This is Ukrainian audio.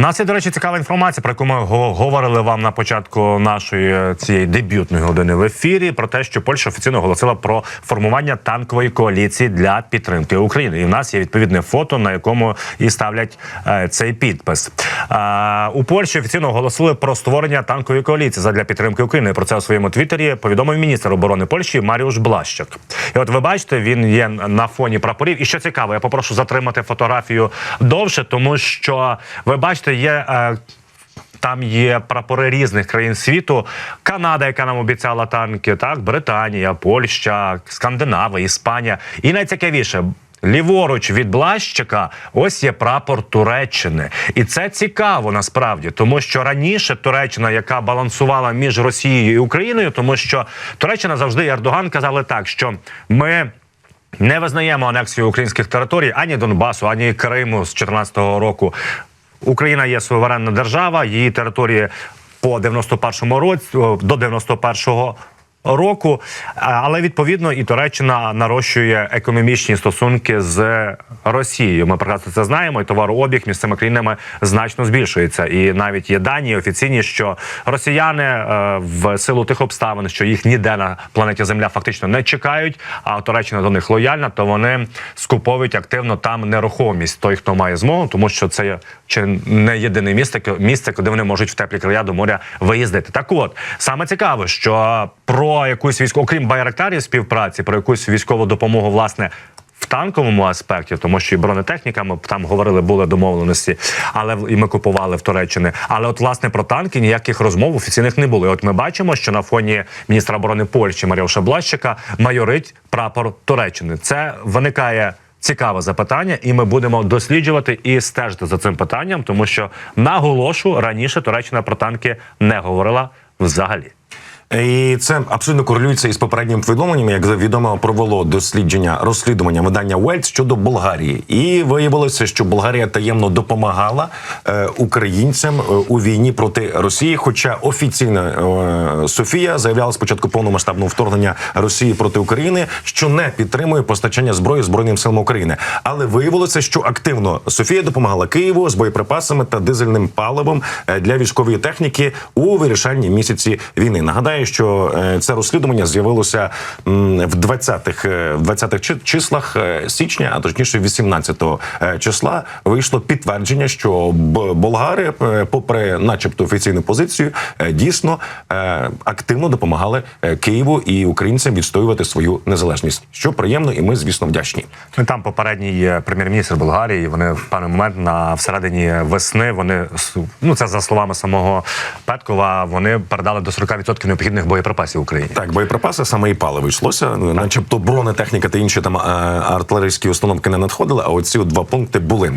Нас є, до речі, цікава інформація, про яку ми говорили вам на початку нашої е, цієї дебютної години в ефірі. Про те, що Польща офіційно оголосила про формування танкової коаліції для підтримки України. І в нас є відповідне фото, на якому і ставлять е, цей підпис. Е, у Польщі офіційно оголосили про створення танкової коаліції задля підтримки України. Про це у своєму твіттері повідомив міністр оборони Польщі Маріуш Блащак. І от ви бачите, він є на фоні прапорів. І що цікаво, я попрошу затримати фотографію довше, тому що ви бачите, є. е, там є прапори різних країн світу. Канада, яка нам обіцяла танки, так, Британія, Польща, Скандинавія, Іспанія. І найцікавіше. Ліворуч від Блащика ось є прапор Туреччини, і це цікаво насправді, тому що раніше Туреччина, яка балансувала між Росією і Україною, тому що Туреччина завжди і Ердоган казали так, що ми не визнаємо анексію українських територій ані Донбасу, ані Криму з 2014 року. Україна є суверенна держава, її території по 91-му році до 91-го року. Але відповідно і Туреччина нарощує економічні стосунки з Росією. Ми прекрасно це знаємо. І товарообіг між цими країнами значно збільшується. І навіть є дані офіційні, що росіяни е, в силу тих обставин, що їх ніде на планеті Земля фактично не чекають, а Туреччина до них лояльна, то вони скуповують активно там нерухомість. Той, хто має змогу, тому що це чи не єдине місце, місце, куди вони можуть в теплі края до моря виїздити. Так, от саме цікаве, що про якусь військову, окрім байрактарів співпраці, про якусь військову допомогу, власне. В танковому аспекті, тому що і бронетехніка, ми там говорили, були домовленості, але і ми купували в Туреччини. Але от власне про танки ніяких розмов офіційних не було. І От ми бачимо, що на фоні міністра оборони Польщі Маріуша Блащика майорить прапор Туреччини. Це виникає цікаве запитання, і ми будемо досліджувати і стежити за цим питанням, тому що наголошу раніше Туреччина про танки не говорила взагалі. І це абсолютно корелюється із попереднім повідомленням, як відомо провело дослідження розслідування видання Welt щодо Болгарії, і виявилося, що Болгарія таємно допомагала е, українцям е, у війні проти Росії. Хоча офіційно е, Софія заявляла спочатку повномасштабного вторгнення Росії проти України, що не підтримує постачання зброї збройним силам України. Але виявилося, що активно Софія допомагала Києву з боєприпасами та дизельним паливом для військової техніки у вирішальні місяці війни. Нагадаю, що е, це розслідування з'явилося в 20-х, е, в 20-х числах е, січня, а точніше 18-го е, числа вийшло підтвердження, що болгари, е, попри, начебто, офіційну позицію, е, дійсно е, активно допомагали е, Києву і українцям відстоювати свою незалежність, що приємно, і ми, звісно, вдячні. Ну, Там попередній е, прем'єр-міністр Болгарії. Вони в певний момент на всередині весни. Вони ну це за словами самого Петкова. Вони передали до 40% необхідних боєприпасів Україні. Так, боєприпаси саме і паливо йшлося. Начебто бронетехніка та інші там е, артилерійські установки не надходили. А оці два пункти були.